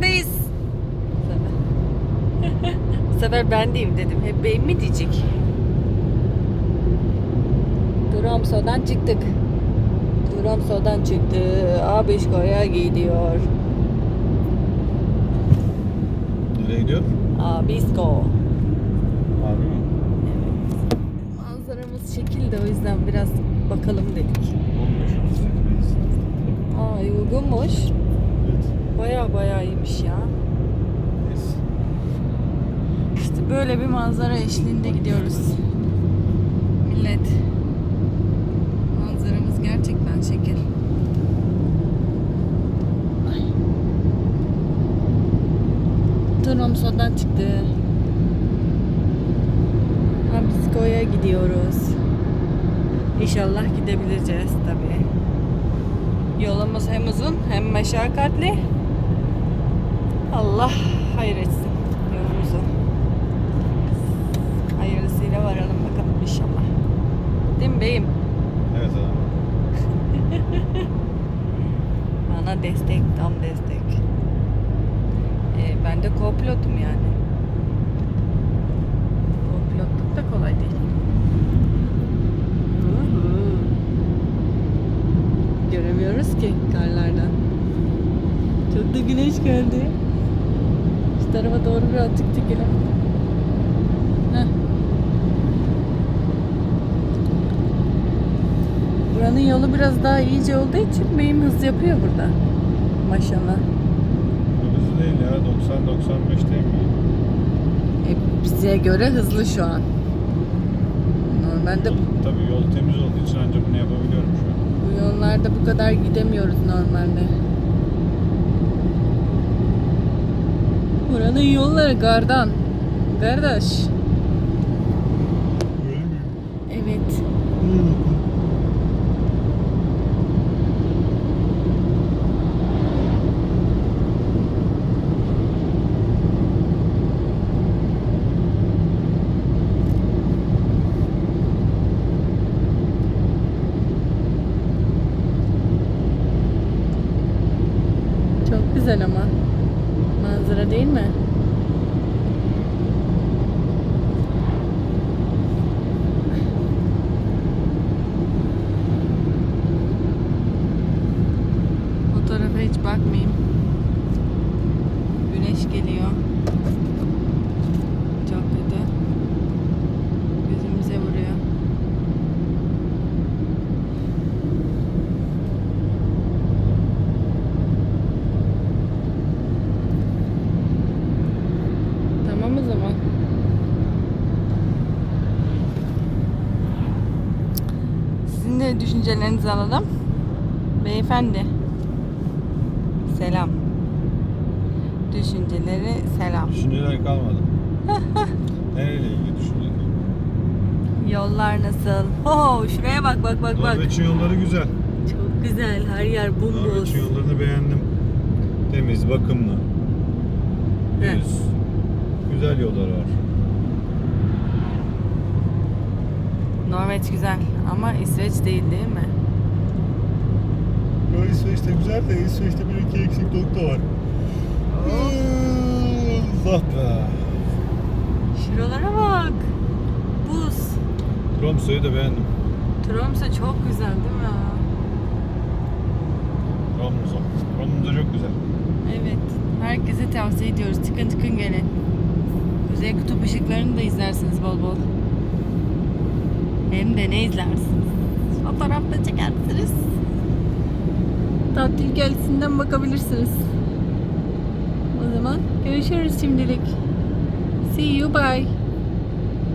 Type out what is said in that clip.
neredeyiz? Bu sefer, ben diyeyim dedim. Hep beyim mi diyecek? Tromso'dan çıktık. Tromso'dan çıktı. Abişko'ya gidiyor. Nereye gidiyor? Abisko. Harbi mi? Evet. Manzaramız şekilde o yüzden biraz bakalım dedik. 15 Aa uygunmuş. Baya baya iyiymiş ya. İşte böyle bir manzara eşliğinde gidiyoruz. Millet. Manzaramız gerçekten şekil. Ay. Tromso'dan çıktı. Abisko'ya gidiyoruz. İnşallah gidebileceğiz tabii. Yolumuz hem uzun hem meşakkatli. Allah hayır etsin yolumuzu. Hayırlısıyla varalım bakalım inşallah. Değil mi beyim? Evet abi. Bana destek, tam destek. Ee, ben de co-pilotum yani. Co-pilotluk da kolay değil. Hı hı. Göremiyoruz ki karlardan. Çok da güneş geldi. Şu tarafa doğru bir atık çekelim. Heh. Buranın yolu biraz daha iyice olduğu için beyim hız yapıyor burada. Maşallah. Hızlı değil ya. 90-95 değil mi? E, bize göre hızlı şu an. Normalde Yol, tabii yol temiz olduğu için ancak bunu yapabiliyorum şu an. bu yollarda bu kadar gidemiyoruz normalde. Buranın yolları gardan. Kardeş. Evet. Çok güzel ama. Manzara değil mi? O hiç bakmayayım. Güneş geliyor. Çok kötü. Gözümüze vuruyor. Tamam o zaman. De düşüncelerinizi alalım. Beyefendi. Selam. Düşünceleri selam. Düşünceler kalmadı. Nereyle ilgili düşünceler? Yollar nasıl? Ho şuraya bak bak bak bak. Norveç'in yolları güzel. Çok güzel. Her yer bumboz. Norveç'in yollarını beğendim. Temiz, bakımlı. Düz. Güzel yollar var. Norveç güzel ama İsveç değil değil mi? Ya İsveç'te güzel de İsveç'te bir iki eksik nokta var. Allah be. Şuralara bak. Buz. Tromsø'yü de beğendim. Tromsø çok güzel değil mi? Tromsø. Tromsø çok güzel. Evet. Herkese tavsiye ediyoruz. Tıkın tıkın gelin. Kuzey kutup ışıklarını da izlersiniz bol bol. Hem de ne izlersiniz? Fotoğraf da çekersiniz. Tatil gelsinden bakabilirsiniz. O zaman görüşürüz şimdilik. See you bye.